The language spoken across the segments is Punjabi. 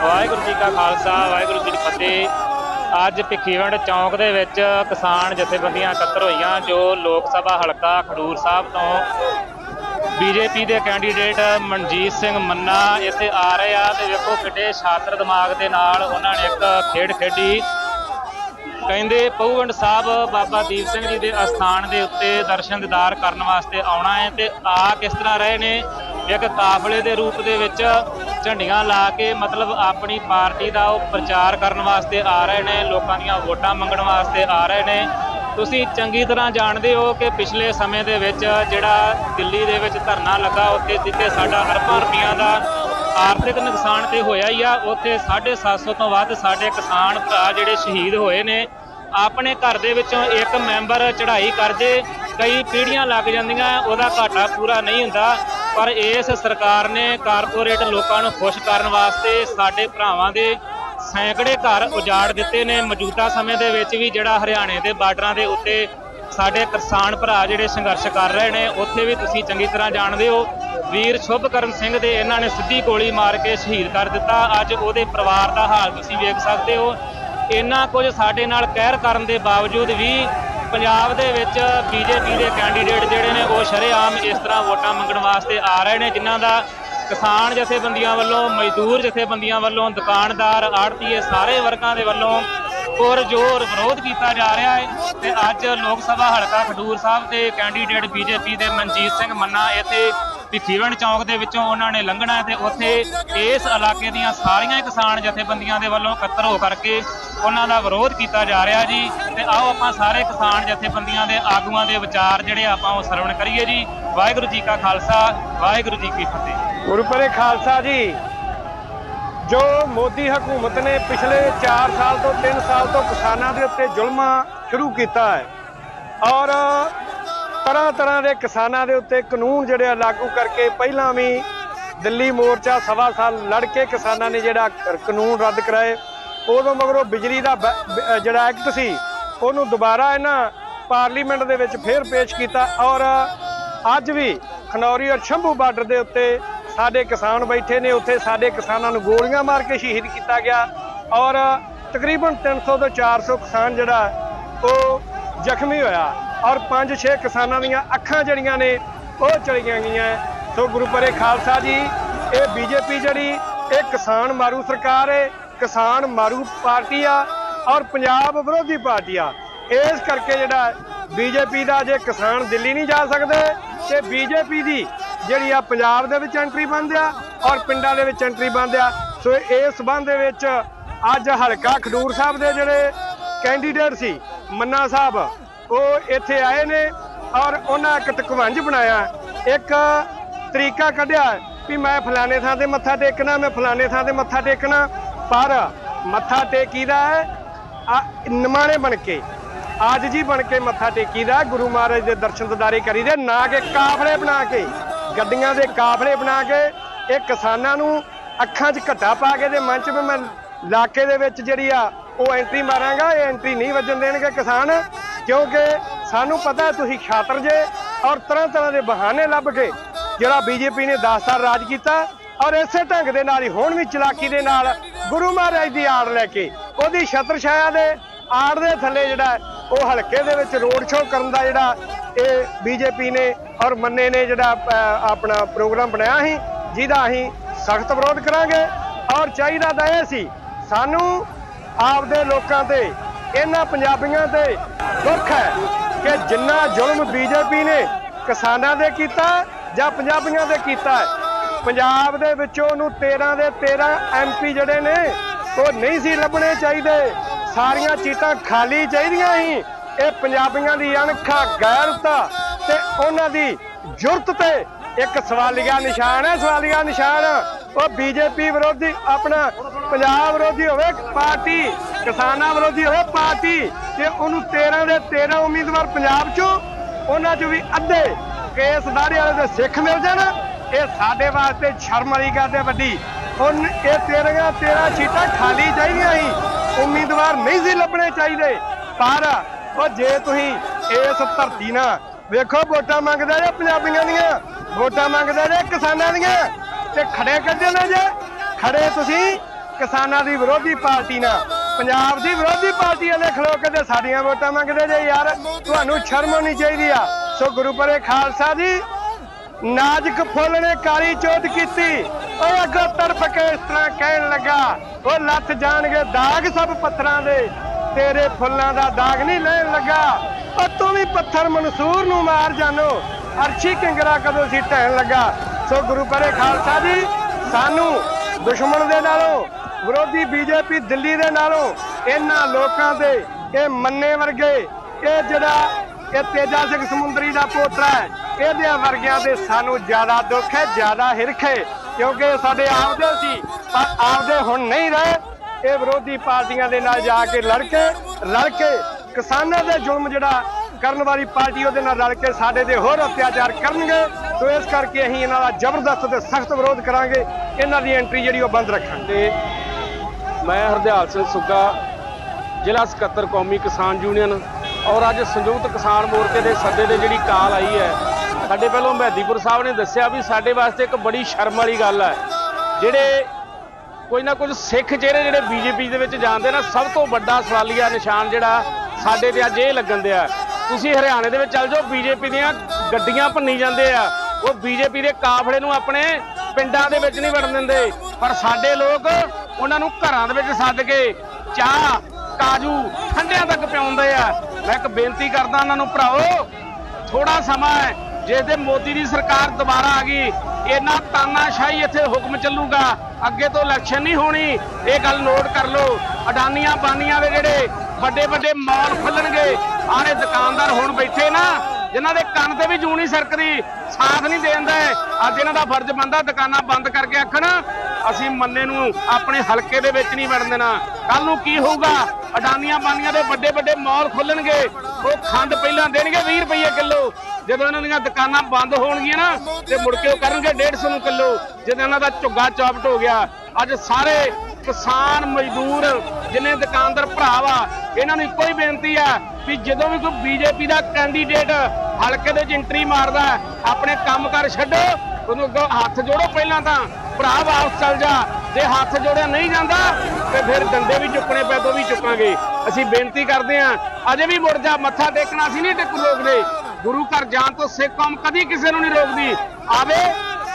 ਵਾਹਿਗੁਰੂ ਜੀ ਕਾ ਖਾਲਸਾ, ਵਾਹਿਗੁਰੂ ਜੀ ਕੀ ਫਤਿਹ। ਅੱਜ ਭਿੱਖੀਵੰਡ ਚੌਂਕ ਦੇ ਵਿੱਚ ਕਿਸਾਨ ਜਥੇਬੰਦੀਆਂ ਇਕੱਤਰ ਹੋਈਆਂ, ਜੋ ਲੋਕ ਸਭਾ ਹਲਕਾ ਖਡੂਰ ਸਾਹਿਬ ਤੋਂ ਬੀਜੇਪੀ ਦੇ ਕੈਂਡੀਡੇਟ ਮਨਜੀਤ ਸਿੰਘ ਮੰਨਾ ਇੱਥੇ ਆ ਰਹੇ ਆ ਤੇ ਵੇਖੋ ਕਿੱਡੇ ਛਾਤਰ ਦਿਮਾਗ ਦੇ ਨਾਲ ਉਹਨਾਂ ਨੇ ਇੱਕ ਖੇਡ ਖੇਡੀ। ਕਹਿੰਦੇ ਪਹੂਵਿੰਡ ਸਾਹਿਬ ਬਾਬਾ ਦੀਪ ਸਿੰਘ ਜੀ ਦੇ ਅਸਥਾਨ ਦੇ ਉੱਤੇ ਦਰਸ਼ਨ ਦਿਦਾਰ ਕਰਨ ਵਾਸਤੇ ਆਉਣਾ ਹੈ ਤੇ ਆ ਕਿਸ ਤਰ੍ਹਾਂ ਰਹੇ ਨੇ? ਇੱਕ ਕਾਫਲੇ ਦੇ ਰੂਪ ਦੇ ਵਿੱਚ ਝੰਡੀਆਂ ਲਾ ਕੇ ਮਤਲਬ ਆਪਣੀ ਪਾਰਟੀ ਦਾ ਉਹ ਪ੍ਰਚਾਰ ਕਰਨ ਵਾਸਤੇ ਆ ਰਹੇ ਨੇ, ਲੋਕਾਂ ਦੀਆਂ ਵੋਟਾਂ ਮੰਗਣ ਵਾਸਤੇ ਆ ਰਹੇ ਨੇ। ਤੁਸੀਂ ਚੰਗੀ ਤਰ੍ਹਾਂ ਜਾਣਦੇ ਹੋ ਕਿ ਪਿਛਲੇ ਸਮੇਂ ਦੇ ਵਿੱਚ ਜਿਹੜਾ ਦਿੱਲੀ ਦੇ ਵਿੱਚ ਧਰਨਾ ਲੱਗਾ, ਉੱਥੇ ਜਿੱਥੇ ਸਾਡਾ ਅਰਬਾਂ ਰੁਪਈਆਂ ਦਾ ਆਰਥਿਕ ਨੁਕਸਾਨ ਤੇ ਹੋਇਆ ਹੀ ਆ, ਉੱਥੇ 750 ਤੋਂ ਵੱਧ ਸਾਡੇ ਕਿਸਾਨ ਭਰਾ ਜਿਹੜੇ ਸ਼ਹੀਦ ਹੋਏ ਨੇ। ਆਪਣੇ ਘਰ ਦੇ ਵਿੱਚੋਂ ਇੱਕ ਮੈਂਬਰ ਚੜ੍ਹਾਈ ਕਰਦੇ ਕਈ ਪੀੜ੍ਹੀਆਂ ਲੱਗ ਜਾਂਦੀਆਂ, ਉਹਦਾ ਘਾਟਾ ਪੂਰਾ ਨਹੀਂ ਹੁੰਦਾ। ਪਰ ਇਸ ਸਰਕਾਰ ਨੇ ਕਾਰਪੋਰੇਟ ਲੋਕਾਂ ਨੂੰ ਖੁਸ਼ ਕਰਨ ਵਾਸਤੇ ਸਾਡੇ ਭਰਾਵਾਂ ਦੇ ਸੈਂਕੜੇ ਘਰ ਉਜਾੜ ਦਿੱਤੇ ਨੇ। ਮੌਜੂਦਾ ਸਮੇਂ ਦੇ ਵਿੱਚ ਵੀ ਜਿਹੜਾ ਹਰਿਆਣੇ ਦੇ ਬਾਰਡਰਾਂ ਦੇ ਉੱਤੇ ਸਾਡੇ ਕਿਸਾਨ ਭਰਾ ਜਿਹੜੇ ਸੰਘਰਸ਼ ਕਰ ਰਹੇ ਨੇ, ਉੱਥੇ ਵੀ ਤੁਸੀਂ ਚੰਗੀ ਤਰ੍ਹਾਂ ਜਾਣਦੇ ਹੋ। ਵੀਰ ਸ਼ੁਭਕਰਨ ਸਿੰਘ ਦੇ ਇਹਨਾਂ ਨੇ ਸਿੱਧੀ ਗੋਲੀ ਮਾਰ ਕੇ ਸ਼ਹੀਦ ਕਰ ਦਿੱਤਾ। ਅੱਜ ਉਹਦੇ ਪਰਿਵਾਰ ਦਾ ਹਾਲ ਤੁਸੀਂ ਵੇਖ ਸਕਦੇ ਹੋ। ਇੰਨਾ ਕੁਝ ਸਾਡੇ ਨਾਲ ਕਹਿਰ ਕਰਨ ਦੇ ਬਾਵਜੂਦ ਵੀ ਪੰਜਾਬ ਦੇ ਵਿੱਚ ਬੀਜੇਪੀ ਦੇ ਕੈਂਡੀਡੇਟ ਜਿਹੜੇ ਨੇ, ਉਹ ਸ਼ਰੇਆਮ ਇਸ ਤਰ੍ਹਾਂ ਵੋਟਾਂ ਮੰਗਣ ਵਾਸਤੇ ਆ ਰਹੇ ਨੇ, ਜਿਨ੍ਹਾਂ ਦਾ ਕਿਸਾਨ ਜਥੇਬੰਦੀਆਂ ਵੱਲੋਂ, ਮਜ਼ਦੂਰ ਜਥੇਬੰਦੀਆਂ ਵੱਲੋਂ, ਦੁਕਾਨਦਾਰ, ਆੜਤੀਏ ਸਾਰੇ ਵਰਗਾਂ ਦੇ ਵੱਲੋਂ ਪੁਰਜੋਰ ਵਿਰੋਧ ਕੀਤਾ ਜਾ ਰਿਹਾ ਹੈ। ਤੇ ਅੱਜ ਲੋਕ ਸਭਾ ਹਲਕਾ ਖਡੂਰ ਸਾਹਿਬ ਦੇ ਕੈਂਡੀਡੇਟ ਬੀਜੇਪੀ ਦੇ ਮਨਜੀਤ ਸਿੰਘ ਮੰਨਾ ਇੱਥੇ ਭਿੱਖੀਵਿੰਡ ਚੌਂਕ ਦੇ ਵਿੱਚੋਂ ਉਹਨਾਂ ਨੇ ਲੰਘਣਾ ਹੈ ਤੇ ਉੱਥੇ ਇਸ ਇਲਾਕੇ ਦੀਆਂ ਸਾਰੀਆਂ ਕਿਸਾਨ ਜਥੇਬੰਦੀਆਂ ਦੇ ਵੱਲੋਂ ਇਕੱਤਰ ਹੋ ਕਰਕੇ ਉਹਨਾਂ ਦਾ ਵਿਰੋਧ ਕੀਤਾ ਜਾ ਰਿਹਾ ਜੀ। ਤੇ ਆਓ ਆਪਾਂ ਸਾਰੇ ਕਿਸਾਨ ਜਥੇਬੰਦੀਆਂ ਦੇ ਆਗੂਆਂ ਦੇ ਵਿਚਾਰ ਜਿਹੜੇ ਆਪਾਂ ਉਹ ਸਰਵਣ ਕਰੀਏ ਜੀ। ਵਾਹਿਗੁਰੂ ਜੀ ਕਾ ਖਾਲਸਾ, ਵਾਹਿਗੁਰੂ ਜੀ ਕੀ ਫਤਿਹ। ਗੁਰੂ ਪਰੇ ਖਾਲਸਾ ਜੀ, ਜੋ ਮੋਦੀ ਹਕੂਮਤ ਨੇ ਪਿਛਲੇ 4 ਸਾਲ ਤੋਂ 3 ਸਾਲ ਤੋਂ ਕਿਸਾਨਾਂ ਦੇ ਉੱਤੇ ਜ਼ੁਲਮਾਂ ਸ਼ੁਰੂ ਕੀਤਾ ਹੈ। ਔਰ ਤਰ੍ਹਾਂ ਤਰ੍ਹਾਂ ਦੇ ਕਿਸਾਨਾਂ ਦੇ ਉੱਤੇ ਕਾਨੂੰਨ ਜਿਹੜੇ ਆ ਲਾਗੂ ਕਰਕੇ ਪਹਿਲਾਂ ਵੀ ਦਿੱਲੀ ਮੋਰਚਾ ਸਵਾ ਸਾਲ ਲੜ ਕੇ ਕਿਸਾਨਾਂ ਨੇ ਜਿਹੜਾ ਕਾਨੂੰਨ ਰੱਦ ਕਰਾਏ। ਉਦੋਂ ਮਗਰੋਂ ਬਿਜਲੀ ਦਾ ਬ- ਜਿਹੜਾ ਐਕਟ ਸੀ, ਉਹਨੂੰ ਦੁਬਾਰਾ ਇਹਨਾਂ ਪਾਰਲੀਮੈਂਟ ਦੇ ਵਿੱਚ ਫੇਰ ਪੇਸ਼ ਕੀਤਾ ਔਰ ਅੱਜ ਵੀ ਖਨੌਰੀ ਔਰ ਸ਼ੰਭੂ ਬਾਰਡਰ ਦੇ ਉੱਤੇ ਸਾਡੇ ਕਿਸਾਨ ਬੈਠੇ ਨੇ, ਉੱਥੇ ਸਾਡੇ ਕਿਸਾਨਾਂ ਨੂੰ ਗੋਲੀਆਂ ਮਾਰ ਕੇ ਸ਼ਹੀਦ ਕੀਤਾ ਗਿਆ ਔਰ ਤਕਰੀਬਨ 300 ਤੋਂ 400 ਕਿਸਾਨ ਜਿਹੜਾ, ਉਹ ਜ਼ਖਮੀ ਹੋਇਆ ਔਰ 5-6 ਕਿਸਾਨਾਂ ਦੀਆਂ ਅੱਖਾਂ ਜਿਹੜੀਆਂ ਨੇ, ਉਹ ਚਲੀਆਂ ਗਈਆਂ। ਸੋ ਗੁਰੂ ਪਰੇ ਖਾਲਸਾ ਜੀ, ਇਹ ਬੀਜੇਪੀ ਜਿਹੜੀ, ਇਹ ਕਿਸਾਨ ਮਾਰੂ ਸਰਕਾਰ ਹੈ ਕਿਸਾਨ ਮਾਰੂ ਪਾਰਟੀ ਆ ਔਰ ਪੰਜਾਬ ਵਿਰੋਧੀ ਪਾਰਟੀ ਆ ਇਸ ਕਰਕੇ ਜਿਹੜਾ ਬੀਜੇਪੀ ਦਾ ਜੇ ਕਿਸਾਨ ਦਿੱਲੀ ਨਹੀਂ ਜਾ ਸਕਦੇ, ਤੇ ਬੀਜੇਪੀ ਦੀ ਜਿਹੜੀ ਆ ਪੰਜਾਬ ਦੇ ਵਿੱਚ ਐਂਟਰੀ ਬੰਦ ਆ ਔਰ ਪਿੰਡਾਂ ਦੇ ਵਿੱਚ ਐਂਟਰੀ ਬੰਦ ਆ। ਸੋ ਇਸ ਸੰਬੰਧ ਦੇ ਵਿੱਚ ਅੱਜ ਹਲਕਾ ਖਡੂਰ ਸਾਹਿਬ ਦੇ ਜਿਹੜੇ ਕੈਂਡੀਡੇਟ ਸੀ, ਮੰਨਾ ਸਾਹਿਬ, ਉਹ ਇੱਥੇ ਆਏ ਨੇ ਔਰ ਉਹਨਾਂ ਇੱਕ ਟਕਵੰਜ ਬਣਾਇਆ। ਇੱਕ ਤਰੀਕਾ ਕੱਢਿਆ ਵੀ ਮੈਂ ਫਲਾਣੇ ਥਾਂ ਤੇ ਮੱਥਾ ਟੇਕਣਾ, ਮੈਂ ਫਲਾਣੇ ਥਾਂ ਤੇ ਮੱਥਾ ਟੇਕਣਾ। ਪਰ ਮੱਥਾ ਟੇਕੀਦਾ ਹੈ। ਆ ਨਿਮਾਣੇ ਬਣ ਕੇ ਅੱਜ ਜੀ ਬਣ ਕੇ ਮੱਥਾ ਟੇਕੀਦਾ ਗੁਰੂ ਮਹਾਰਾਜ ਦੇ ਦਰਸ਼ਨ ਦਿਦਾਰੇ ਕਰੀਦੇ ਨਾ ਕਿ ਕਾਫਲੇ ਬਣਾ ਕੇ, ਗੱਡੀਆਂ ਦੇ ਕਾਫਲੇ ਬਣਾ ਕੇ, ਇਹ ਕਿਸਾਨਾਂ ਨੂੰ ਅੱਖਾਂ 'ਚ ਘੱਟਾ ਪਾ ਕੇ ਦੇ ਮਨ 'ਚ ਵੀ ਮੈਂ ਇਲਾਕੇ ਦੇ ਵਿੱਚ ਜਿਹੜੀ ਆ, ਉਹ ਐਂਟਰੀ ਮਾਰਾਂਗਾ, ਇਹ ਐਂਟਰੀ ਨਹੀਂ ਵੱਜਣ ਦੇਣਗੇ ਕਿਸਾਨ, ਕਿਉਂਕਿ ਸਾਨੂੰ ਪਤਾ ਤੁਸੀਂ ਛਾਤਰ ਜੇ ਔਰ ਤਰ੍ਹਾਂ ਤਰ੍ਹਾਂ ਦੇ ਬਹਾਨੇ ਲੱਭ ਕੇ ਜਿਹੜਾ ਬੀਜੇਪੀ ਨੇ 10 ਸਾਲ ਰਾਜ ਕੀਤਾ ਔਰ ਇਸੇ ਢੰਗ ਦੇ ਨਾਲ ਹੀ ਹੁਣ ਵੀ ਚਲਾਕੀ ਦੇ ਨਾਲ ਗੁਰੂ ਮਹਾਰਾਜ ਦੀ ਆੜ ਲੈ ਕੇ, ਉਹਦੀ ਛਤਰ ਛਾਇਆ ਦੇ ਆੜ ਦੇ ਥੱਲੇ ਜਿਹੜਾ ਉਹ ਹਲਕੇ ਦੇ ਵਿੱਚ ਰੋਡ ਸ਼ੋਅ ਕਰਨ ਦਾ ਜਿਹੜਾ ਇਹ ਬੀਜੇਪੀ ਨੇ ਔਰ ਮੰਨੇ ਨੇ ਜਿਹੜਾ ਆਪਣਾ ਪ੍ਰੋਗਰਾਮ ਬਣਾਇਆ ਸੀ, ਜਿਹਦਾ ਅਸੀਂ ਸਖਤ ਵਿਰੋਧ ਕਰਾਂਗੇ। ਔਰ ਚਾਹੀਦਾ ਤਾਂ ਇਹ ਸੀ, ਸਾਨੂੰ ਆਪਦੇ ਲੋਕਾਂ ਤੇ, ਇਹਨਾਂ ਪੰਜਾਬੀਆਂ ਤੇ ਦੁੱਖ ਹੈ ਕਿ ਜਿੰਨਾ ਜ਼ੁਲਮ ਬੀਜੇਪੀ ਨੇ ਕਿਸਾਨਾਂ ਦੇ ਕੀਤਾ ਜਾਂ ਪੰਜਾਬੀਆਂ ਦੇ ਕੀਤਾ ਪੰਜਾਬ ਦੇ ਵਿੱਚੋਂ ਉਹਨੂੰ 13 ਦੇ 13 ਐਮਪੀ ਜਿਹੜੇ ਨੇ, ਉਹ ਨਹੀਂ ਸੀ ਲੱਭਣੇ ਚਾਹੀਦੇ। ਸਾਰੀਆਂ ਚੀਟਾਂ ਖਾਲੀ ਚਾਹੀਦੀਆਂ ਸੀ। ਇਹ ਪੰਜਾਬੀਆਂ ਦੀ ਅਣਖਾ ਗੈਰਤ ਤੇ ਉਹਨਾਂ ਦੀ ਜੁਰਤ ਤੇ ਇੱਕ ਸਵਾਲੀਆ ਨਿਸ਼ਾਨ ਹੈ, ਸਵਾਲੀਆ ਨਿਸ਼ਾਨ। ਉਹ ਬੀਜੇਪੀ ਵਿਰੋਧੀ, ਆਪਣਾ ਪੰਜਾਬ ਵਿਰੋਧੀ ਹੋਵੇ, ਪਾਰਟੀ, ਕਿਸਾਨਾਂ ਵਿਰੋਧੀ ਹੋਵੇ, ਪਾਰਟੀ, ਤੇ ਉਹਨੂੰ 13 ਦੇ 13 ਉਮੀਦਵਾਰ ਪੰਜਾਬ ਚੋਂ, ਉਹਨਾਂ ਚੋਂ ਵੀ ਅੱਧੇ ਕੇਸ ਦਾੜੇ ਵਾਲੇ ਦੇ ਸਿੱਖ ਮਿਲ ਜਾਣ। ਇਹ ਸਾਡੇ ਵਾਸਤੇ ਸ਼ਰਮ ਵਾਲੀ ਗੱਲ ਹੈ ਵੱਡੀ। ਹੁਣ ਇਹ 13 13 ਸੀਟਾਂ ਖਾਲੀ ਚਾਹੀਦੀਆਂ ਸੀ। ਉਮੀਦਵਾਰ ਨਹੀਂ ਸੀ ਲੱਭਣੇ ਚਾਹੀਦੇ। ਪਰ ਉਹ ਜੇ ਤੁਸੀਂ ਇਸ ਧਰਤੀ ਨਾਲ ਵੇਖੋ, ਵੋਟਾਂ ਮੰਗਦੇ ਜੇ ਪੰਜਾਬੀਆਂ ਦੀਆਂ, ਵੋਟਾਂ ਮੰਗਦੇ ਜੇ ਕਿਸਾਨਾਂ ਦੀਆਂ, ਤੇ ਖੜੇ ਕਰਦੇ ਨੇ ਜੇ? ਖੜੇ ਤੁਸੀਂ ਕਿਸਾਨਾਂ ਦੀ ਵਿਰੋਧੀ ਪਾਰਟੀ ਨਾਲ। ਪੰਜਾਬ ਦੀ ਵਿਰੋਧੀ ਪਾਰਟੀ ਵਾਲੇ ਖਲੋ ਕੇ ਤੇ ਸਾਡੀਆਂ ਵੋਟਾਂ ਮੰਗਦੇ ਜੇ, ਯਾਰ, ਤੁਹਾਨੂੰ ਸ਼ਰਮ ਹੋਣੀ ਚਾਹੀਦੀ ਆ। ਸੋ ਗੁਰੂ ਪਰੇ ਖਾਲਸਾ ਜੀ ਨਾਜ਼ੁਕ ਫੁੱਲ ਨੇ ਕਾਲੀ ਚੋਟ ਕੀਤੀ। ਓਏ ਅੱਗੋਂ ਤੜਪ ਕੇ ਇਸ ਤਰ੍ਹਾਂ ਕਹਿਣ ਲੱਗਾ, ਉਹ ਲੱਥ ਜਾਣਗੇ ਦਾਗ ਸਭ ਪੱਥਰਾਂ ਦੇ। ਤੇਰੇ ਫੁੱਲਾਂ ਦਾ ਦਾਗ ਨਹੀਂ ਲੈਣ ਲੱਗਾ। ਉਹ ਤੂੰ ਵੀ ਪੱਥਰ ਮਨਸੂਰ ਨੂੰ ਮਾਰ ਜਾਨੋ। ਅਰਸ਼ੀ ਕਿੰਗਰਾ ਕਦੋਂ ਸੀ ਢਹਿਣ ਲੱਗਾ। ਸੋ ਗੁਰੂ ਪਰੇ ਖਾਲਸਾ ਜੀ, ਸਾਨੂੰ ਦੁਸ਼ਮਣ ਦੇ ਨਾਲੋਂ, ਵਿਰੋਧੀ ਬੀਜੇਪੀ ਦਿੱਲੀ ਦੇ ਨਾਲੋਂ, ਇਹਨਾਂ ਲੋਕਾਂ ਦੇ ਇਹ ਮੰਨੇ ਵਰਗੇ, ਇਹ ਜਿਹੜਾ ਇਹ ਤੇਜਾ ਸਿੰਘ ਸਮੁੰਦਰੀ ਦਾ ਪੋਤਰਾ ਹੈ ਇਹਦੇ ਵਰਗਿਆਂ ਦੇ ਸਾਨੂੰ ਜ਼ਿਆਦਾ ਦੁੱਖ ਹੈ, ਜ਼ਿਆਦਾ ਹਿਰਖ ਹੈ, ਕਿਉਂਕਿ ਸਾਡੇ ਆਪਦੇ ਸੀ, ਪਰ ਆਪਦੇ ਹੁਣ ਨਹੀਂ ਰਹੇ। ਇਹ ਵਿਰੋਧੀ ਪਾਰਟੀਆਂ ਦੇ ਨਾਲ ਜਾ ਕੇ ਲੜ ਕੇ ਰਲ ਕੇ ਕਿਸਾਨਾਂ ਦੇ ਜ਼ੁਲਮ ਜਿਹੜਾ ਕਰਨ ਵਾਲੀ ਪਾਰਟੀ ਉਹਦੇ ਨਾਲ ਰਲ ਕੇ ਸਾਡੇ ਦੇ ਹੋਰ ਅਤਿਆਚਾਰ ਕਰਨਗੇ। ਸੋ ਇਸ ਕਰਕੇ ਅਸੀਂ ਇਹਨਾਂ ਦਾ ਜ਼ਬਰਦਸਤ ਤੇ ਸਖਤ ਵਿਰੋਧ ਕਰਾਂਗੇ। ਇਹਨਾਂ ਦੀ ਐਂਟਰੀ ਜਿਹੜੀ ਉਹ ਬੰਦ ਰੱਖਾਂਗੇ। ਮੈਂ ਹਰਦਿਆਲ ਸਿੰਘ ਸੁੱਗਾ, ਜ਼ਿਲ੍ਹਾ ਸਕੱਤਰ ਕੌਮੀ ਕਿਸਾਨ ਯੂਨੀਅਨ। ਔਰ ਅੱਜ ਸੰਯੁਕਤ ਕਿਸਾਨ ਮੋਰਚੇ ਦੇ ਸੱਦੇ ਦੇ ਜਿਹੜੀ ਕਾਲ ਆਈ ਹੈ ਸਾਡੇ ਪਹਿਲੋਂ ਮਹਿਦੀਪੁਰ ਸਾਹਿਬ ਨੇ ਦੱਸਿਆ ਵੀ ਸਾਡੇ ਵਾਸਤੇ ਇੱਕ ਬੜੀ ਸ਼ਰਮ ਵਾਲੀ ਗੱਲ ਹੈ ਜਿਹੜੇ ਕੋਈ ਨਾ ਕੁਝ ਸਿੱਖ ਚਿਹਰੇ ਜਿਹੜੇ ਬੀਜੇਪੀ ਦੇ ਵਿੱਚ ਜਾਂਦੇ ਨਾ, ਸਭ ਤੋਂ ਵੱਡਾ ਸਵਾਲੀਆ ਨਿਸ਼ਾਨ ਜਿਹੜਾ ਸਾਡੇ ਤੇ ਅੱਜ ਇਹ ਲੱਗਣ ਦਿਆ। ਤੁਸੀਂ ਹਰਿਆਣੇ ਦੇ ਵਿੱਚ ਚੱਲ ਜਾਓ, ਬੀਜੇਪੀ ਦੀਆਂ ਗੱਡੀਆਂ ਭੰਨੀ ਜਾਂਦੇ ਆ। ਉਹ ਬੀਜੇਪੀ ਦੇ ਕਾਫਲੇ ਨੂੰ ਆਪਣੇ ਪਿੰਡਾਂ ਦੇ ਵਿੱਚ ਨਹੀਂ ਵੜਨ ਦਿੰਦੇ। ਪਰ ਸਾਡੇ ਲੋਕ ਉਹਨਾਂ ਨੂੰ ਘਰਾਂ ਦੇ ਵਿੱਚ ਸੱਦ ਕੇ ਚਾਹ, ਕਾਜੂ ਠੰਡਿਆਂ ਤੱਕ ਪਿਆਉਂਦੇ ਆ। ਮੈਂ ਇੱਕ ਬੇਨਤੀ ਕਰਦਾ ਉਹਨਾਂ ਨੂੰ ਭਰਾਓ ਥੋੜਾ ਸਮਾਂ ਹੈ। ਜੇ ਤੇ ਮੋਦੀ ਦੀ ਸਰਕਾਰ ਦੁਬਾਰਾ ਆ ਗਈ ਇਹਨਾਂ ਤਾਨਾਸ਼ਾਹੀ ਇੱਥੇ ਹੁਕਮ ਚੱਲੂਗਾ। ਅੱਗੇ ਤੋਂ ਇਲੈਕਸ਼ਨ ਨਹੀਂ ਹੋਣੀ, ਇਹ ਗੱਲ ਨੋਟ ਕਰ ਲਓ। ਅਡਾਨੀਆਂ ਬਾਨੀਆਂ ਦੇ ਜਿਹੜੇ ਵੱਡੇ ਵੱਡੇ ਮਾਲ ਖੁੱਲਣਗੇ ਆਲੇ ਦੁਕਾਨਦਾਰ ਹੁਣ ਬੈਠੇ ਨਾ, ਜਿਨ੍ਹਾਂ ਦੇ ਕੰਨ ਤੇ ਵੀ ਜੂ ਨਹੀਂ ਸਰਕਦੀ, ਸਾਥ ਨਹੀਂ ਦੇਂਦਾ ਅੱਜ ਇਹਨਾਂ ਦਾ ਫਰਜ਼ ਬੰਦਾ ਦੁਕਾਨਾਂ ਬੰਦ ਕਰਕੇ ਆਖਣ, ਅਸੀਂ ਮੰਨੇ ਨੂੰ ਆਪਣੇ ਹਲਕੇ ਦੇ ਵਿੱਚ ਨਹੀਂ ਵੜਨ ਦੇਣਾ। ਕੱਲ ਨੂੰ ਕੀ ਹੋਊਗਾ? ਅਡਾਨੀਆਂ ਬਾਨੀਆਂ ਦੇ ਵੱਡੇ ਵੱਡੇ ਮਾਲ ਖੁੱਲਣਗੇ। ਉਹ ਖੰਡ ਪਹਿਲਾਂ ਦੇਣਗੇ 20 ਰੁਪਏ ਕਿਲੋ। ਜਦੋਂ ਇਹਨਾਂ ਦੀਆਂ ਦੁਕਾਨਾਂ ਬੰਦ ਹੋਣਗੀਆਂ ਨਾ, ਤੇ ਮੁੜ ਕੇ ਉਹ ਕਰਨਗੇ 150 ਨੂੰ ਕਿਲੋ। ਜਦੋਂ ਇਹਨਾਂ ਦਾ ਝੁੱਗਾ ਚੌਪਟ ਹੋ ਗਿਆ, ਅੱਜ ਸਾਰੇ ਕਿਸਾਨ ਮਜ਼ਦੂਰ, ਜਿੰਨੇ ਦੁਕਾਨਦਾਰ ਭਰਾ ਵਾ ਇਹਨਾਂ ਨੂੰ ਇੱਕੋ ਹੀ ਬੇਨਤੀ ਆ ਵੀ ਜਦੋਂ ਵੀ ਕੋਈ ਬੀਜੇਪੀ ਦਾ ਕੈਂਡੀਡੇਟ ਹਲਕੇ ਦੇ ਚ ਐਂਟਰੀ ਮਾਰਦਾ, ਆਪਣੇ ਕੰਮ ਕੰਮਕਾਰ ਛੱਡੋ, ਉਹਨੂੰ ਅੱਗੋਂ ਹੱਥ ਜੋੜੋ ਪਹਿਲਾਂ ਤਾਂ, ਭਰਾ ਵਾਪਸ ਚੱਲ ਜਾ। ਜੇ ਹੱਥ ਜੋੜਿਆ ਨਹੀਂ ਜਾਂਦਾ, ਤੇ ਫਿਰ ਡੰਡੇ ਵੀ ਚੁੱਕਣੇ ਪੈ ਤੋਂ ਵੀ ਚੁੱਕਾਂਗੇ। ਅਸੀਂ ਬੇਨਤੀ ਕਰਦੇ ਹਾਂ, ਅਜੇ ਵੀ ਮੁੜ ਜਾ ਮੱਥਾ ਟੇਕਣਾ ਅਸੀਂ ਨਹੀਂ ਟਿਕ ਰੋਕਦੇ ਗੁਰੂ ਘਰ ਜਾਣ ਤੋਂ ਸਿੱਖ ਕੌਮ ਕਦੀ ਕਿਸੇ ਨੂੰ ਨਹੀਂ ਰੋਕਦੀ। ਆਵੇ,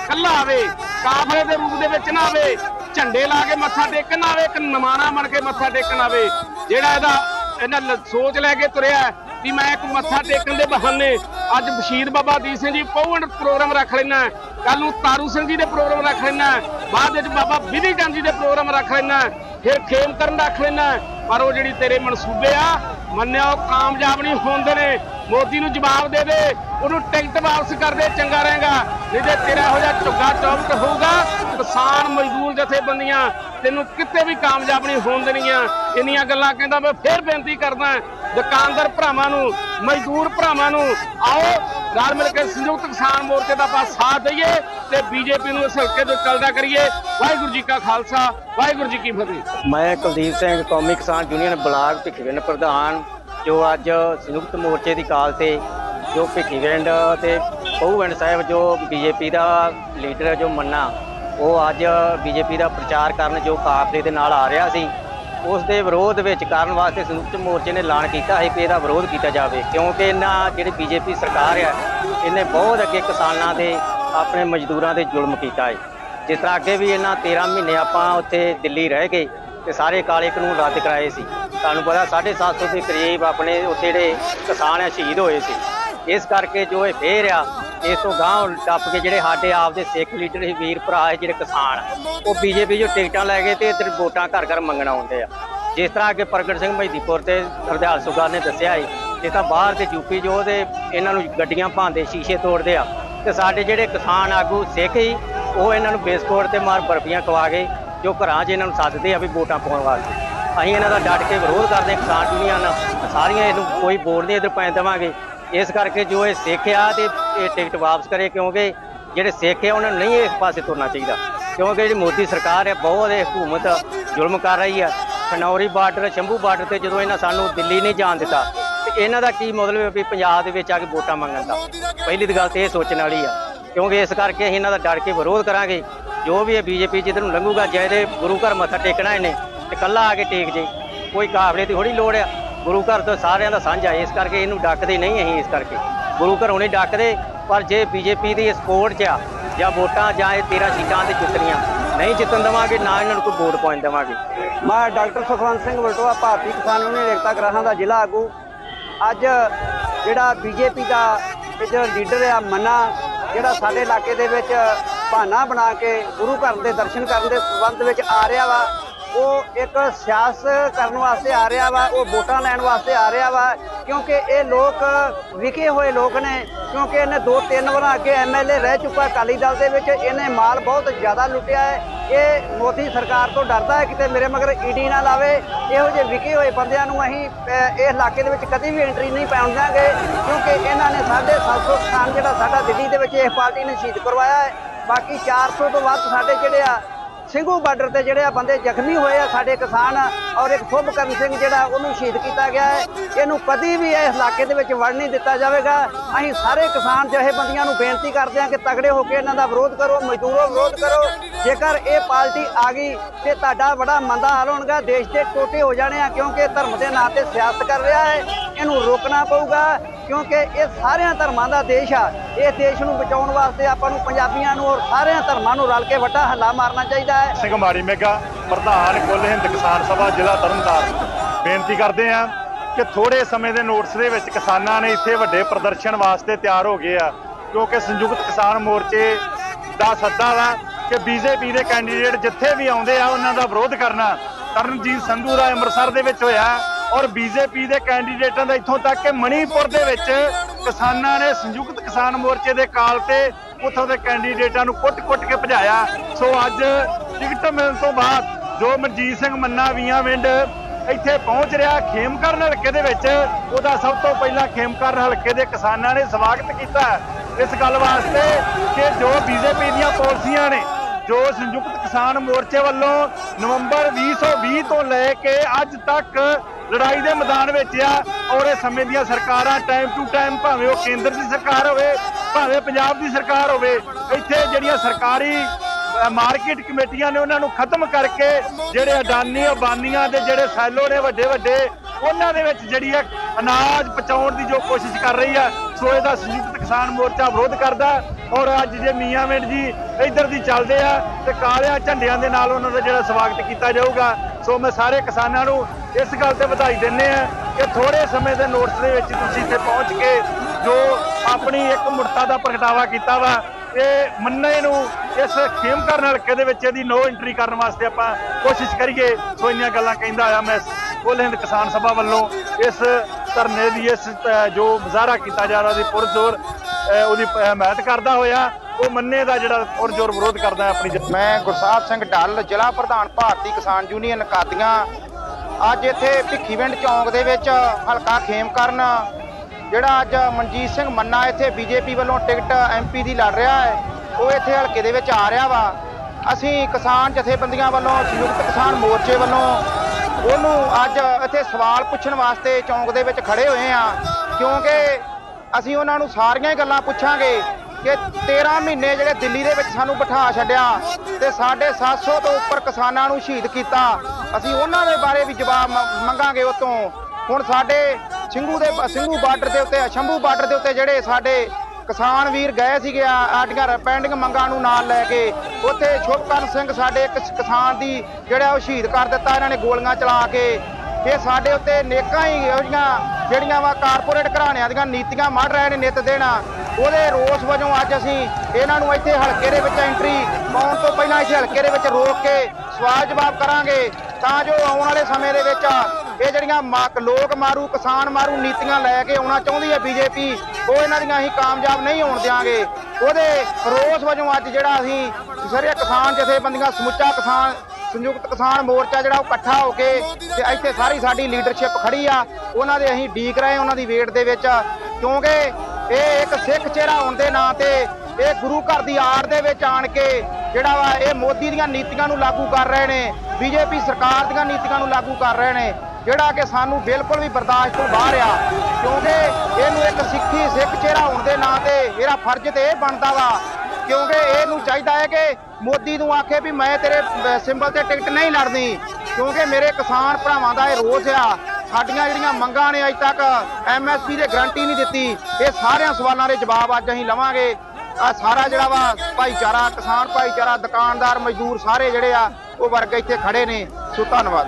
ਕੱਲਾ ਆਵੇ, ਕਾਫਲੇ ਦੇ ਰੂਪ ਦੇ ਵਿੱਚ ਨਾ ਆਵੇ, ਝੰਡੇ ਲਾ ਕੇ ਮੱਥਾ ਟੇਕਣ ਨਾ ਆਵੇ, ਇੱਕ ਨਮਾਣਾ ਬਣ ਕੇ ਮੱਥਾ ਟੇਕਣ ਆਵੇ। ਜਿਹੜਾ ਇਹਦਾ, ਇਹਨਾਂ ਸੋਚ ਲੈ ਕੇ ਤੁਰਿਆ ਹੈ ਵੀ ਮੈਂ ਇੱਕ ਮੱਥਾ ਟੇਕਣ ਦੇ ਬਹਾਨੇ ਅੱਜ ਬਸ਼ੀਰ ਬਾਬਾ ਦੀਪ ਸਿੰਘ ਜੀ ਪਹੁੰਚ ਪ੍ਰੋਗਰਾਮ ਰੱਖ ਲੈਣਾ ਕੱਲ ਨੂੰ ਤਾਰੂ ਸਿੰਘ ਜੀ ਦੇ ਪ੍ਰੋਗਰਾਮ ਰੱਖ ਲੈਣਾ ਬਾਅਦ ਵਿੱਚ ਬਾਬਾ ਵਿਧੀ ਚੰਦ ਜੀ ਦੇ ਪ੍ਰੋਗਰਾਮ ਰੱਖ ਲੈਣਾ ਫਿਰ ਖੇਮ ਕਰਨ ਰੱਖ ਲੈਣਾ ਪਰ ਉਹ ਜਿਹੜੀ ਤੇਰੇ ਮਨਸੂਬੇ ਆ, ਮੰਨਿਆ ਉਹ ਕਾਮਯਾਬ ਨਹੀਂ ਹੁੰਦੇ ਨੇ। ਮੋਦੀ ਨੂੰ ਜਵਾਬ ਦੇ ਦੇ। ਉਹਨੂੰ ਟਿਕਟ ਵਾਪਸ ਕਰ ਦੇ, ਚੰਗਾ ਰਹੇਗਾ। ਨਹੀਂ ਤੇ ਤੇਰਾ ਇਹੋ ਜਿਹਾ ਝੁੱਗਾ ਚੌਪਟ ਹੋਊਗਾ, ਕਿਸਾਨ ਮਜ਼ਦੂਰ ਜਥੇਬੰਦੀਆਂ ਤੈਨੂੰ ਕਿਤੇ ਵੀ ਕਾਮਯਾਬ ਨਹੀਂ ਹੋਣ ਦੇਣੀਆਂ। ਇੰਨੀਆਂ ਗੱਲਾਂ ਕਹਿੰਦਾ ਮੈਂ ਫੇਰ ਬੇਨਤੀ ਕਰਦਾ ਦੁਕਾਨਦਾਰ ਭਰਾਵਾਂ ਨੂੰ, ਮਜ਼ਦੂਰ ਭਰਾਵਾਂ ਨੂੰ ਆਓ ਨਾਲ ਮਿਲ ਕੇ ਸੰਯੁਕਤ ਕਿਸਾਨ ਮੋਰਚੇ ਦਾ ਆਪਾਂ ਸਾਥ ਦਈਏ ਤੇ ਬੀਜੇਪੀ ਨੂੰ ਇਸ ਹਲਕੇ ਤੋਂ ਚੱਲਦਾ ਕਰੀਏ। ਵਾਹਿਗੁਰੂ ਜੀ ਕਾ ਖਾਲਸਾ, ਵਾਹਿਗੁਰੂ ਜੀ ਕੀ ਫਤਿਹ। ਮੈਂ ਕੁਲਦੀਪ ਸਿੰਘ, ਕੌਮੀ ਕਿਸਾਨ ਯੂਨੀਅਨ ਬਲਾਕ ਭਿੱਖੀਵਿੰਡ ਪ੍ਰਧਾਨ, ਜੋ ਅੱਜ ਸੰਯੁਕਤ ਮੋਰਚੇ ਦੀ ਕਾਲ ਤੇ ਜੋ ਭਿੱਖੀਵਿੰਡ ਤੇ ਪਹੂਵਿੰਡ ਸਾਹਿਬ ਜੋ ਬੀਜੇਪੀ ਦਾ ਲੀਡਰ ਜੋ ਮੰਨਾ, ਉਹ ਅੱਜ ਬੀਜੇਪੀ ਦਾ ਪ੍ਰਚਾਰ ਕਰਨ ਜੋ ਕਾਫਲੇ ਦੇ ਨਾਲ ਆ ਰਿਹਾ ਸੀ। ਉਸ ਦੇ ਵਿਰੋਧ ਵਿੱਚ ਕਰਨ ਵਾਸਤੇ ਸੰਯੁਕਤ ਮੋਰਚੇ ਨੇ ਐਲਾਨ ਕੀਤਾ ਹੈ ਕਿ ਇਹਦਾ ਵਿਰੋਧ ਕੀਤਾ ਜਾਵੇ, ਕਿਉਂਕਿ ਇਹਨਾਂ ਜਿਹੜੀ ਬੀਜੇਪੀ ਸਰਕਾਰ ਹੈ, ਇਹਨੇ ਬਹੁਤ ਅੱਗੇ ਕਿਸਾਨਾਂ ਦੇ ਆਪਣੇ ਮਜ਼ਦੂਰਾਂ ਦੇ ਜ਼ੁਲਮ ਕੀਤਾ ਹੈ। ਜਿਸ ਤਰ੍ਹਾਂ ਅੱਗੇ ਵੀ ਇਹਨਾਂ 13 ਮਹੀਨੇ ਆਪਾਂ ਉੱਥੇ ਦਿੱਲੀ ਰਹਿ ਗਏ ਤੇ ਸਾਰੇ ਕਾਲੇ ਕਾਨੂੰਨ ਰੱਦ ਕਰਾਏ ਸੀ। ਤੁਹਾਨੂੰ ਪਤਾ 750 ਦੇ ਕਰੀਬ ਆਪਣੇ ਉੱਥੇ ਜਿਹੜੇ ਕਿਸਾਨ ਆ, ਸ਼ਹੀਦ ਹੋਏ ਸੀ। ਇਸ ਕਰਕੇ ਜੋ ਇਹ ਫੇਰ ਆ ਇਸ ਤੋਂ ਗਾਂਹ ਟੱਪ ਕੇ ਜਿਹੜੇ ਸਾਡੇ ਆਪ ਦੇ ਸਿੱਖ ਲੀਡਰ ਸੀ, ਵੀਰ ਭਰਾ ਹੈ ਜਿਹੜੇ ਕਿਸਾਨ ਉਹ ਬੀਜੇਪੀ ਜੋ ਟਿਕਟਾਂ ਲੈ ਗਏ ਤੇ ਇੱਧਰ ਵੋਟਾਂ ਘਰ ਘਰ ਮੰਗਣ ਆਉਂਦੇ ਆ। ਜਿਸ ਤਰ੍ਹਾਂ ਅੱਗੇ ਪ੍ਰਗਟ ਸਿੰਘ ਮਹਿਦੀਪੁਰ ਤੇ ਹਰਦਿਆਲ ਸੁਗਾ ਨੇ ਦੱਸਿਆ ਹੈ ਇਹ ਤਾਂ ਬਾਹਰ ਤੇ ਯੂਪੀ ਜੋ ਤੇ ਇਹਨਾਂ ਨੂੰ ਗੱਡੀਆਂ ਭਾਂਦੇ ਸ਼ੀਸ਼ੇ ਤੋੜਦੇ ਆ। ਤੇ ਸਾਡੇ ਜਿਹੜੇ ਕਿਸਾਨ ਆਗੂ ਸਿੱਖ ਹੀ ਉਹ ਇਹਨਾਂ ਨੂੰ ਬਿਸਕੁਟ ਤੇ ਮਾਰ ਬਰਫੀਆਂ ਖਵਾ ਗਏ ਜੋ ਘਰਾਂ 'ਚ ਇਹਨਾਂ ਨੂੰ ਸੱਦਦੇ ਆ ਵੀ ਵੋਟਾਂ ਪਾਉਣ ਵਾਸਤੇ। ਅਸੀਂ ਇਹਨਾਂ ਦਾ ਡਟ ਕੇ ਵਿਰੋਧ ਕਰਦੇ ਹਾਂ ਕਿਸਾਨ ਯੂਨੀਅਨ ਸਾਰੀਆਂ ਇਹਨੂੰ ਕੋਈ ਵੋਟ ਨਹੀਂ ਇਧਰ ਪੈਣ ਦੇਵਾਂਗੇ। ਇਸ ਕਰਕੇ ਜੋ ਇਹ ਸਿੱਖ ਆ ਤੇ ਇਹ ਟਿਕਟ ਵਾਪਸ ਕਰੇ, ਕਿਉਂਕਿ ਜਿਹੜੇ ਸਿੱਖ ਆ, ਉਹਨਾਂ ਨੂੰ ਨਹੀਂ ਇਸ ਪਾਸੇ ਤੁਰਨਾ ਚਾਹੀਦਾ। ਕਿਉਂਕਿ ਜਿਹੜੀ ਮੋਦੀ ਸਰਕਾਰ ਹੈ ਬਹੁਤ ਇਹ ਹਕੂਮਤ ਜ਼ੁਲਮ ਕਰ ਰਹੀ ਆ। ਖਨੌਰੀ ਬਾਰਡਰ, ਸ਼ੰਭੂ ਬਾਰਡਰ ਤੇ ਜਦੋਂ ਇਹਨਾਂ ਸਾਨੂੰ ਦਿੱਲੀ ਨਹੀਂ ਜਾਣ ਦਿੱਤਾ, ਤੇ ਇਹਨਾਂ ਦਾ ਕੀ ਮਤਲਬ ਹੈ ਵੀ ਪੰਜਾਬ ਦੇ ਵਿੱਚ ਆ ਕੇ ਵੋਟਾਂ ਮੰਗਣ ਦਾ? ਪਹਿਲੀ ਤਾਂ ਗੱਲ ਤੇ ਇਹ ਸੋਚਣ ਵਾਲੀ ਆ। ਕਿਉਂਕਿ ਇਸ ਕਰਕੇ ਅਸੀਂ ਇਹਨਾਂ ਦਾ ਡਰ ਕੇ ਵਿਰੋਧ ਕਰਾਂਗੇ। ਜੋ ਵੀ ਇਹ ਬੀਜੇਪੀ ਜਿੱਧਰ ਨੂੰ ਲੰਘੂਗਾ ਜਿਹਦੇ ਗੁਰੂ ਘਰ ਮੱਥਾ ਟੇਕਣਾ ਇਹਨੇ, ਤੇ ਕੱਲਾ ਆ ਕੇ ਟੇਕ ਜੇ। ਕੋਈ ਕਾਫਲੇ ਦੀ ਥੋੜੀ ਲੋੜ ਆ। ਗੁਰੂ ਘਰ ਤੋਂ ਸਾਰਿਆਂ ਦਾ ਸਾਂਝਾ, ਇਸ ਕਰਕੇ ਇਹਨੂੰ ਡੱਕਦੇ ਨਹੀਂ ਅਸੀਂ, ਇਸ ਕਰਕੇ। ਗੁਰੂ ਘਰੋਂ ਨਹੀਂ ਡੱਕਦੇ, ਪਰ ਜੇ ਬੀਜੇਪੀ ਦੀ ਸਪੋਰਟ 'ਚ ਆ, ਜਾਂ ਵੋਟਾਂ, ਜਾਂ ਇਹ 13 ਸੀਟਾਂ ਤੇ ਜਿੱਤਣੀਆਂ, ਨਹੀਂ ਜਿੱਤਣ ਦੇਵਾਂਗੇ, ਨਾ ਇਹਨਾਂ ਨੂੰ ਕੋਈ ਵੋਟ ਪਾਉਣ ਦੇਵਾਂਗੇ। ਮੈਂ ਡਾਕਟਰ ਸੁਖਵੰਤ ਸਿੰਘ ਵਲਟੋਆ ਭਾਰਤੀ ਕਿਸਾਨ ਯੂਨੀਅਨ ਏਕਤਾ ਗ੍ਰਾਹਾਂ ਦਾ ਜ਼ਿਲ੍ਹਾ ਆਗੂ। ਅੱਜ ਜਿਹੜਾ ਬੀਜੇਪੀ ਦਾ ਇਹ ਜਿਹੜਾ ਲੀਡਰ ਆ, ਮੰਨਾ, ਜਿਹੜਾ ਸਾਡੇ ਇਲਾਕੇ ਦੇ ਵਿੱਚ ਬਹਾਨਾ ਬਣਾ ਕੇ ਗੁਰੂ ਘਰ ਦੇ ਦਰਸ਼ਨ ਕਰਨ ਦੇ ਸੰਬੰਧ ਵਿੱਚ ਆ ਰਿਹਾ ਵਾ ਇੱਕ ਸਿਆਸਤ ਕਰਨ ਵਾਸਤੇ ਆ ਰਿਹਾ ਵਾ, ਉਹ ਵੋਟਾਂ ਲੈਣ ਵਾਸਤੇ ਆ ਰਿਹਾ ਵਾ, ਕਿਉਂਕਿ ਇਹ ਲੋਕ ਵਿਕੇ ਹੋਏ ਲੋਕ ਨੇ, ਕਿਉਂਕਿ ਇਹਨੇ ਦੋ ਤਿੰਨ ਵਾਰ ਅੱਗੇ ਐਮਐਲਏ ਰਹਿ ਚੁੱਕਾ ਅਕਾਲੀ ਦਲ ਦੇ ਵਿੱਚ, ਇਹਨੇ ਮਾਲ ਬਹੁਤ ਜ਼ਿਆਦਾ ਲੁੱਟਿਆ ਹੈ। ਇਹ ਮੋਦੀ ਸਰਕਾਰ ਤੋਂ ਡਰਦਾ ਹੈ ਕਿਤੇ ਮੇਰੇ ਮਗਰ ਈਡੀ ਨਾ ਲਾਵੇ। ਇਹੋ ਜਿਹੇ ਵਿਕੇ ਹੋਏ ਬੰਦਿਆਂ ਨੂੰ ਅਸੀਂ ਇਹ ਇਲਾਕੇ ਦੇ ਵਿੱਚ ਕਦੀ ਵੀ ਐਂਟਰੀ ਨਹੀਂ ਪਾਉਣ ਦਿਆਂਗੇ, ਕਿਉਂਕਿ ਇਹਨਾਂ ਨੇ ਸਾਡੇ 700 ਸਥਾਨ ਜਿਹੜਾ ਸਾਡਾ ਦਿੱਲੀ ਦੇ ਵਿੱਚ ਇਸ ਪਾਰਟੀ ਨੇ ਸ਼ਹੀਦ ਕਰਵਾਇਆ ਹੈ। ਬਾਕੀ 400 ਤੋਂ ਵੱਧ ਸਾਡੇ ਜਿਹੜੇ ਆ ਸਿੰਘੂ ਬਾਰਡਰ ਤੇ ਜਿਹੜੇ ਆ ਬੰਦੇ ਜ਼ਖਮੀ ਹੋਏ ਆ, ਸਾਡੇ ਕਿਸਾਨ ਔਰ ਇੱਕ ਸ਼ੁਭਕਰਨ ਸਿੰਘ ਜਿਹੜਾ ਉਹਨੂੰ ਸ਼ਹੀਦ ਕੀਤਾ ਗਿਆ ਹੈ। ਇਹਨੂੰ ਕਦੀ ਵੀ ਇਸ ਇਲਾਕੇ ਦੇ ਵਿੱਚ ਵੜ ਨਹੀਂ ਦਿੱਤਾ ਜਾਵੇਗਾ। ਅਸੀਂ ਸਾਰੇ ਕਿਸਾਨ ਜਥੇਬੰਦੀਆਂ ਨੂੰ ਬੇਨਤੀ ਕਰਦੇ ਹਾਂ ਕਿ ਤਗੜੇ ਹੋ ਕੇ ਇਹਨਾਂ ਦਾ ਵਿਰੋਧ ਕਰੋ, ਮਜ਼ਦੂਰੋ ਵਿਰੋਧ ਕਰੋ। ਜੇਕਰ ਇਹ ਪਾਰਟੀ ਆ ਗਈ ਤੇ ਤੁਹਾਡਾ ਬੜਾ ਮੰਦਾ ਹਾਲ ਹੋਣਗਾ। ਦੇਸ਼ ਦੇ ਟੋਟੇ ਹੋ ਜਾਣੇ ਆ ਕਿਉਂਕਿ ਧਰਮ ਦੇ ਨਾਂ ਤੇ ਸਿਆਸਤ ਕਰ ਰਿਹਾ ਹੈ। ਇਹਨੂੰ ਰੋਕਣਾ ਪਊਗਾ ਕਿਉਂਕਿ ਇਹ ਸਾਰਿਆਂ ਧਰਮਾਂ ਦਾ ਦੇਸ਼ ਆ। ਇਹ ਦੇਸ਼ ਨੂੰ ਬਚਾਉਣ ਵਾਸਤੇ ਆਪਾਂ ਨੂੰ ਪੰਜਾਬੀਆਂ ਨੂੰ ਔਰ ਸਾਰਿਆਂ ਧਰਮਾਂ ਨੂੰ ਰਲ ਕੇ ਵੱਡਾ ਹੱਲਾ ਮਾਰਨਾ ਚਾਹੀਦਾ ਸਿੰਘ ਮਾੜੀ ਮੇਗਾ, ਪ੍ਰਧਾਨ ਕੁੱਲ ਹਿੰਦ ਕਿਸਾਨ ਸਭਾ, ਜ਼ਿਲ੍ਹਾ ਤਰਨਤਾਰਨ। ਬੇਨਤੀ ਕਰਦੇ ਆ ਕਿ ਥੋੜੇ ਸਮੇਂ ਦੇ ਨੋਟਿਸ ਦੇ ਵਿੱਚ ਕਿਸਾਨਾਂ ਨੇ ਇੱਥੇ ਵੱਡੇ ਪ੍ਰਦਰਸ਼ਨ ਵਾਸਤੇ ਤਿਆਰ ਹੋ ਗਏ ਆ, ਕਿਉਂਕਿ ਸੰਯੁਕਤ ਕਿਸਾਨ ਮੋਰਚੇ ਦਾ ਸੱਦਾ ਵਾ ਕਿ ਬੀਜੇਪੀ ਦੇ ਕੈਂਡੀਡੇਟ ਜਿੱਥੇ ਵੀ ਆਉਂਦੇ ਆ, ਉਹਨਾਂ ਦਾ ਵਿਰੋਧ ਕਰਨਾ। ਤਰਨਜੀਤ ਸੰਧੂ ਦਾ ਅੰਮ੍ਰਿਤਸਰ ਦੇ ਵਿੱਚ ਹੋਇਆ ਔਰ ਬੀਜੇਪੀ ਦੇ ਕੈਂਡੀਡੇਟਾਂ ਦਾ ਇੱਥੋਂ ਤੱਕ ਕਿ ਮਣੀਪੁਰ ਦੇ ਵਿੱਚ ਕਿਸਾਨਾਂ ਨੇ ਸੰਯੁਕਤ ਕਿਸਾਨ ਮੋਰਚੇ ਦੇ ਕਾਲ ਤੇ ਉੱਥੋਂ ਦੇ ਕੈਂਡੀਡੇਟਾਂ ਨੂੰ ਕੁੱਟ-ਕੁੱਟ ਕੇ ਭਜਾਇਆ। ਸੋ ਅੱਜ ਟਿਕਟ ਮਿਲਣ ਤੋਂ ਬਾਅਦ ਜੋ ਮਨਜੀਤ ਸਿੰਘ ਮੰਨਾ ਵੀਆਂ ਵਿੰਡ ਇੱਥੇ ਪਹੁੰਚ ਰਿਹਾ ਖੇਮਕਰਨ ਹਲਕੇ ਦੇ ਵਿੱਚ, ਉਹਦਾ ਸਭ ਤੋਂ ਪਹਿਲਾਂ ਖੇਮਕਰਨ ਹਲਕੇ ਦੇ ਕਿਸਾਨਾਂ ਨੇ ਸਵਾਗਤ ਕੀਤਾ। ਇਸ ਗੱਲ ਵਾਸਤੇ ਕਿ ਜੋ ਬੀਜੇਪੀ ਦੀਆਂ ਪਾਲਿਸੀਆਂ ਨੇ, ਜੋ ਸੰਯੁਕਤ ਕਿਸਾਨ ਮੋਰਚੇ ਵੱਲੋਂ ਨਵੰਬਰ 2020 ਤੋਂ ਲੈ ਕੇ ਅੱਜ ਤੱਕ ਲੜਾਈ ਦੇ ਮੈਦਾਨ ਵਿੱਚ ਆ, ਔਰ ਇਹ ਸਮੇਂ ਦੀਆਂ ਸਰਕਾਰਾਂ ਟਾਈਮ ਟੂ ਟਾਈਮ ਭਾਵੇਂ ਉਹ ਕੇਂਦਰ ਦੀ ਸਰਕਾਰ ਹੋਵੇ, ਭਾਵੇਂ ਪੰਜਾਬ ਦੀ ਸਰਕਾਰ ਹੋਵੇ, ਇੱਥੇ ਜਿਹੜੀਆਂ ਸਰਕਾਰੀ ਮਾਰਕੀਟ ਕਮੇਟੀਆਂ ਨੇ ਉਹਨਾਂ ਨੂੰ ਖਤਮ ਕਰਕੇ ਜਿਹੜੇ ਅਡਾਨੀ ਅਬਾਨੀਆਂ ਦੇ ਜਿਹੜੇ ਸੈਲੋ ਨੇ ਵੱਡੇ ਵੱਡੇ, ਉਹਨਾਂ ਦੇ ਵਿੱਚ ਜਿਹੜੀ ਹੈ ਅਨਾਜ ਪਹੁੰਚਾਉਣ ਦੀ ਜੋ ਕੋਸ਼ਿਸ਼ ਕਰ ਰਹੀ ਆ ਸੋ ਇਹਦਾ ਸੰਯੁਕਤ ਕਿਸਾਨ ਮੋਰਚਾ ਵਿਰੋਧ ਕਰਦਾ ਔਰ ਅੱਜ ਜੇ ਮੀਆਂ ਮਿੰਟ ਜੀ ਇੱਧਰ ਦੀ ਚੱਲਦੇ ਆ ਤੇ ਕਾਲਿਆਂ ਝੰਡਿਆਂ ਦੇ ਨਾਲ ਉਹਨਾਂ ਦਾ ਜਿਹੜਾ ਸਵਾਗਤ ਕੀਤਾ ਜਾਊਗਾ। ਸੋ ਮੈਂ ਸਾਰੇ ਕਿਸਾਨਾਂ ਨੂੰ ਇਸ ਗੱਲ ਤੇ ਵਧਾਈ ਦਿੰਦੇ ਆ ਕਿ ਥੋੜੇ ਸਮੇਂ ਦੇ ਨੋਟਸ ਦੇ ਵਿੱਚ ਤੁਸੀਂ ਇੱਥੇ ਪਹੁੰਚ ਕੇ ਜੋ ਆਪਣੀ ਇੱਕ ਮੁੜਤਾ ਦਾ ਪ੍ਰਗਟਾਵਾ ਕੀਤਾ ਵਾ ਇਹ ਮੰਨੇ ਨੂੰ ਇਸ ਖੇਮਕਰਨ ਹਲਕੇ ਦੇ ਵਿੱਚ ਇਹਦੀ ਨੋ ਐਂਟਰੀ ਕਰਨ ਵਾਸਤੇ ਆਪਾਂ ਕੋਸ਼ਿਸ਼ ਕਰੀਏ। ਸੋ ਇੰਨੀਆਂ ਗੱਲਾਂ ਕਹਿੰਦਾ ਆ ਮੈਂ ਕੁੱਲ ਹਿੰਦ ਕਿਸਾਨ ਸਭਾ ਵੱਲੋਂ। ਇਸ ਧਰਨੇ ਦੀ ਇਸ ਜੋ ਮੁਜ਼ਾਹਰਾ ਕੀਤਾ ਜਾ ਰਿਹਾ ਉਹਦੀ ਪੁਰਜ਼ੋਰ ਅ, ਉਹਦੀ ਪ- ਹਮਾਇਤ ਕਰਦਾ ਹੋਇਆ। ਉਹ ਮੰਨੇ ਦਾ ਜਿਹੜਾ ਪੁਰਜ਼ੋਰ ਵਿਰੋਧ ਕਰਦਾ ਆਪਣੀ ਮੈਂ ਗੁਰਸਾਹਿਬ ਸਿੰਘ ਢੱਲ ਜ਼ਿਲ੍ਹਾ ਪ੍ਰਧਾਨ ਭਾਰਤੀ ਕਿਸਾਨ ਯੂਨੀਅਨ ਕਾਦੀਆਂ। ਅੱਜ ਇੱਥੇ ਭਿੱਖੀਵਿੰਡ ਚੌਂਕ ਦੇ ਵਿੱਚ ਹਲਕਾ ਖੇਮਕਰਨ ਜਿਹੜਾ ਅੱਜ ਮਨਜੀਤ ਸਿੰਘ ਮੰਨਾ ਇੱਥੇ ਬੀਜੇਪੀ ਵੱਲੋਂ ਟਿਕਟ ਐਮਪੀ ਦੀ ਲੜ ਰਿਹਾ ਹੈ, ਉਹ ਇੱਥੇ ਹਲਕੇ ਦੇ ਵਿੱਚ ਆ ਰਿਹਾ ਵਾ। ਅਸੀਂ ਕਿਸਾਨ ਜਥੇਬੰਦੀਆਂ ਵੱਲੋਂ, ਸੰਯੁਕਤ ਕਿਸਾਨ ਮੋਰਚੇ ਵੱਲੋਂ ਉਹਨੂੰ ਅੱਜ ਇੱਥੇ ਸਵਾਲ ਪੁੱਛਣ ਵਾਸਤੇ ਚੌਂਕ ਦੇ ਵਿੱਚ ਖੜੇ ਹੋਏ ਆ ਕਿਉਂਕਿ ਅਸੀਂ ਉਹਨਾਂ ਨੂੰ ਸਾਰੀਆਂ ਗੱਲਾਂ ਪੁੱਛਾਂਗੇ ਕਿ 13 ਮਹੀਨੇ ਜਿਹੜੇ ਦਿੱਲੀ ਦੇ ਵਿੱਚ ਸਾਨੂੰ ਬਿਠਾ ਛੱਡਿਆ ਤੇ ਸਾਡੇ 700 ਤੋਂ ਉੱਪਰ ਕਿਸਾਨਾਂ ਨੂੰ ਸ਼ਹੀਦ ਕੀਤਾ। ਅਸੀਂ ਉਹਨਾਂ ਦੇ ਬਾਰੇ ਵੀ ਜਵਾਬ ਮ- ਮੰਗਾਂਗੇ ਉਤੋਂ ਹੁਣ ਸਾਡੇ ਸਿੰਘੂ ਦੇ ਸਿੰਘੂ ਬਾਰਡਰ ਦੇ ਉੱਤੇ, ਸ਼ੰਭੂ ਬਾਰਡਰ ਦੇ ਉੱਤੇ ਜਿਹੜੇ ਸਾਡੇ ਕਿਸਾਨ ਵੀਰ ਗਏ ਸੀਗੇ, ਆ- ਆਡੀਆਂ ਪੈਂਡਿੰਗ ਮੰਗਾਂ ਨੂੰ ਨਾਲ ਲੈ ਕੇ, ਉੱਥੇ ਸ਼ੁਭਕਰਨ ਸਿੰਘ ਸਾਡੇ ਇੱਕ ਕਿਸਾਨ ਦੀ ਜਿਹੜਾ ਉਹ ਸ਼ਹੀਦ ਕਰ ਦਿੱਤਾ, ਇਹਨਾਂ ਨੇ ਗੋਲੀਆਂ ਚਲਾ ਕੇ। ਇਹ ਸਾਡੇ ਉੱਤੇ ਨੇਕਾਂ ਹੀ ਇਹੋ ਜਿਹੀਆਂ ਜਿਹੜੀਆਂ ਵਾ ਕਾਰਪੋਰੇਟ ਘਰਾਣਿਆਂ ਦੀਆਂ ਨੀਤੀਆਂ ਮੜ ਰਹੇ ਨੇ ਨਿਤ ਦੇਣਾ ਉਹਦੇ ਰੋਸ ਵਜੋਂ ਅੱਜ ਅਸੀਂ ਇਹਨਾਂ ਨੂੰ ਇੱਥੇ ਹਲਕੇ ਦੇ ਵਿੱਚ ਐਂਟਰੀ ਪਾਉਣ ਤੋਂ ਪਹਿਲਾਂ ਇਸ ਹਲਕੇ ਦੇ ਵਿੱਚ ਰੋਕ ਕੇ ਸਵਾਲ ਜਵਾਬ ਕਰਾਂਗੇ, ਤਾਂ ਜੋ ਆਉਣ ਵਾਲੇ ਸਮੇਂ ਦੇ ਵਿੱਚ ਇਹ ਜਿਹੜੀਆਂ ਮਾ- ਲੋਕ ਮਾਰੂ, ਕਿਸਾਨ ਮਾਰੂ ਨੀਤੀਆਂ ਲੈ ਕੇ ਆਉਣਾ ਚਾਹੁੰਦੀ ਹੈ ਬੀਜੇਪੀ, ਉਹ ਇਹਨਾਂ ਦੀਆਂ ਅਸੀਂ ਕਾਮਯਾਬ ਨਹੀਂ ਹੋਣ ਦਿਆਂਗੇ। ਉਹਦੇ ਰੋਸ ਵਜੋਂ ਅੱਜ ਜਿਹੜਾ ਅਸੀਂ ਸਾਰੇ ਕਿਸਾਨ ਜਥੇਬੰਦੀਆਂ, ਸਮੁੱਚਾ ਕਿਸਾਨ, ਸੰਯੁਕਤ ਕਿਸਾਨ ਮੋਰਚਾ ਜਿਹੜਾ ਉਹ ਇਕੱਠਾ ਹੋ ਕੇ ਤੇ ਇੱਥੇ ਸਾਰੀ ਸਾਡੀ ਲੀਡਰਸ਼ਿਪ ਖੜੀ ਆ, ਉਹਨਾਂ ਦੇ ਅਸੀਂ ਡੀਕ ਰਹੇ ਉਹਨਾਂ ਦੀ ਵੇਟ ਦੇ ਵਿੱਚ। ਕਿਉਂਕਿ ਇਹ ਇੱਕ ਸਿੱਖ ਚਿਹਰਾ ਹੋਣ ਦੇ ਨਾਂ ਤੇ ਇਹ ਗੁਰੂ ਘਰ ਦੀ ਆੜ ਦੇ ਵਿੱਚ ਆਣ ਕੇ ਜਿਹੜਾ ਵਾ ਇਹ ਮੋਦੀ ਦੀਆਂ ਨੀਤੀਆਂ ਨੂੰ ਲਾਗੂ ਕਰ ਰਹੇ ਨੇ, ਬੀਜੇਪੀ ਸਰਕਾਰ ਦੀਆਂ ਨੀਤੀਆਂ ਨੂੰ ਲਾਗੂ ਕਰ ਰਹੇ ਨੇ। ਜਿਹੜਾ ਕਿ ਸਾਨੂੰ ਬਿਲਕੁਲ ਵੀ ਬਰਦਾਸ਼ਤ ਤੋਂ ਬਾਹਰ ਆ, ਕਿਉਂਕਿ ਇਹਨੂੰ ਇੱਕ ਸਿੱਖੀ, ਸਿੱਖ ਚਿਹਰਾ ਹੋਣ ਦੇ ਨਾਂ ਤੇ ਇਹਦਾ ਫਰਜ਼ ਤੇ ਇਹ ਬਣਦਾ ਵਾ, ਕਿਉਂਕਿ ਇਹਨੂੰ ਚਾਹੀਦਾ ਹੈ ਕਿ ਮੋਦੀ ਨੂੰ ਆਖੇ ਵੀ ਮੈਂ ਤੇਰੇ ਸਿੰਬਲ ਤੇ ਟਿਕਟ ਨਹੀਂ ਲੜਨੀ, ਕਿਉਂਕਿ ਮੇਰੇ ਕਿਸਾਨ ਭਰਾਵਾਂ ਦਾ ਇਹ ਰੋਸ ਆ, ਸਾਡੀਆਂ ਜਿਹੜੀਆਂ ਮੰਗਾਂ ਨੇ ਅਜ ਤੱਕ ਐਮਐਸਪੀ ਦੇ ਗਰੰਟੀ ਨਹੀਂ ਦਿੱਤੀ, ਇਹ ਸਾਰਿਆਂ ਸਵਾਲਾਂ ਦੇ ਜਵਾਬ ਅੱਜ ਅਸੀਂ ਲਵਾਂਗੇ। ਆ ਸਾਰਾ ਜਿਹੜਾ ਵਾ ਭਾਈਚਾਰਾ, ਕਿਸਾਨ ਭਾਈਚਾਰਾ, ਦੁਕਾਨਦਾਰ, ਮਜ਼ਦੂਰ ਸਾਰੇ ਜਿਹੜੇ ਆ, ਉਹ ਵਰਗ ਇੱਥੇ ਖੜੇ ਨੇ। ਸੋ ਧੰਨਵਾਦ।